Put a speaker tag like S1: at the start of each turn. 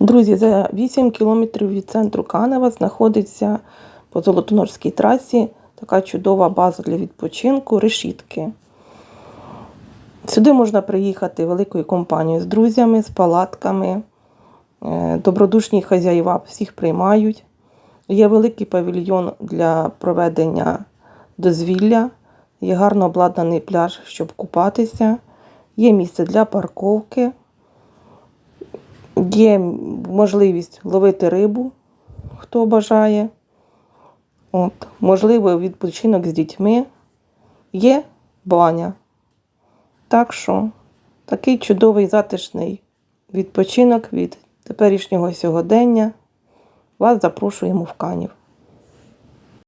S1: Друзі, за 8 кілометрів від центру Канева знаходиться по Золотонорській трасі така чудова база для відпочинку решітки. Сюди можна приїхати великою компанією з друзями, з палатками. Е, Добродушні хазяїва всіх приймають. Є великий павільйон для проведення дозвілля, є гарно обладнаний пляж, щоб купатися, є місце для парковки, є можливість ловити рибу, хто бажає. От, можливо, відпочинок з дітьми. Є баня. Так що такий чудовий затишний відпочинок від теперішнього сьогодення. Вас запрошуємо в Канів.